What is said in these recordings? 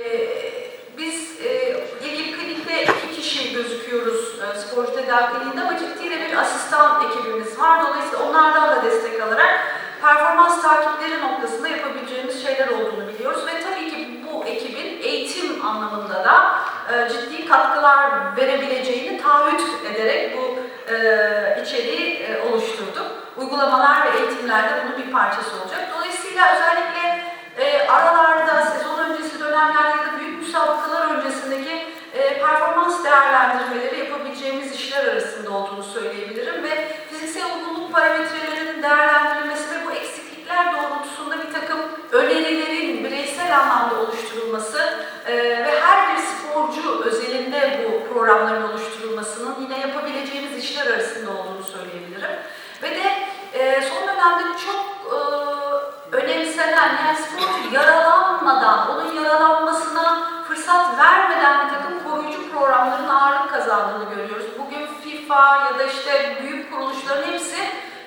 Ee, Biz ilgili klinikte iki kişi gözüküyoruz e, sporcu tedavi kliniğinde ama ciddi de bir asistan ekibimiz var. Dolayısıyla onlardan da destek alarak performans takipleri noktasında yapabileceğimiz şeyler olduğunu biliyoruz. Ve tabii ki bu ekibin eğitim anlamında da e, ciddi katkılar verebileceğini taahhüt ederek bu e, içeriği e, oluşturduk. Uygulamalar ve eğitimler de bunun bir parçası olacak. Dolayısıyla özellikle e, aralarda, sezon öncesi dönemlerde ya da büyük müsabakalar öncesindeki e, performans değerlendirmeleri yapabileceğimiz işler arasında olduğunu söyleyebilirim ve fiziksel olgunluk parametrelerinin değerlendirilmesi ve bu eksiklikler doğrultusunda bir takım önerilerin bireysel anlamda oluşturulması e, ve her bir sporcu özelinde bu programların oluşturulmasının yine yapabileceğimiz işler arasında olduğunu söyleyebilirim. Ve de e, son dönemde çok e, önemsenen yani sporcu yaralanmadan, onun yaralanmasına fırsat vermeden bir takım koruyucu programların ağırlık kazandığını görüyoruz. FIFA ya da işte büyük kuruluşların hepsi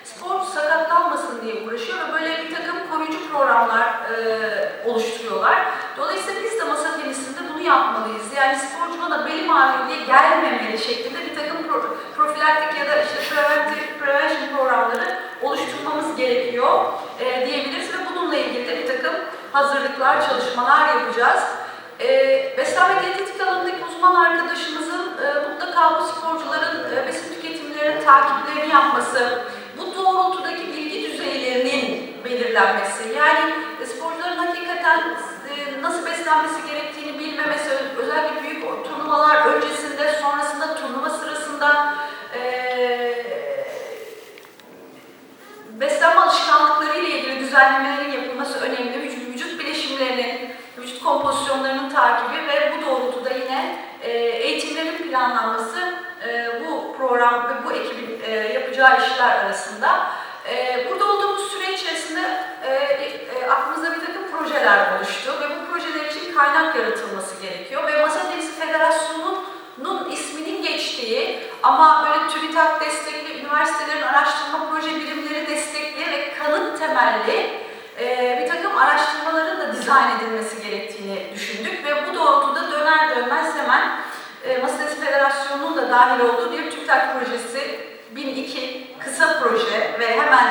sporcu sakatlanmasın diye uğraşıyor ve böyle bir takım koruyucu programlar e, oluşturuyorlar. Dolayısıyla biz de masa tenisinde bunu yapmalıyız. Yani sporcu bana belim ağrıyor gelmemeli şeklinde bir takım pro, profilaktik ya da işte preventive prevention programları oluşturmamız gerekiyor e, diyebiliriz ve bununla ilgili de bir takım hazırlıklar, çalışmalar yapacağız. E, beslenme diyetetik alanındaki uzman arkadaşımızın e, mutlaka bu sporcuların e, besin tüketimlerinin takiplerini yapması, bu doğrultudaki bilgi düzeylerinin belirlenmesi, yani sporcuların hakikaten e, nasıl beslenmesi gerektiğini bilmemesi, özellikle büyük turnuvalar öncesinde, sonrasında, turnuva sırasında e, beslenme alışkanlıkları ile ilgili düzenlemelerin yapılması önemli. Vücut, vücut bileşimlerinin, vücut kompozisyonlarının takibi ve bu doğrultuda yine e, eğitimlerin planlanması bu program ve bu ekibin e, yapacağı işler arasında. E, burada olduğumuz süre içerisinde e, e, aklımızda bir takım projeler oluştu ve bu projeler için kaynak yaratılması gerekiyor ve Masa Tenisi Federasyonu'nun isminin geçtiği ama böyle TÜBİTAK destekli üniversitelerin araştırma proje birimleri destekli ve kanıt temelli e, bir takım araştırmaların da dizayn edilmesi gerektiğini düşündük ve bu doğrultuda döner dönmez hemen e, Masa Tenisi Federasyonu'nun da dahil olduğu bir TÜBİTAK projesi 1002 kısa proje ve hemen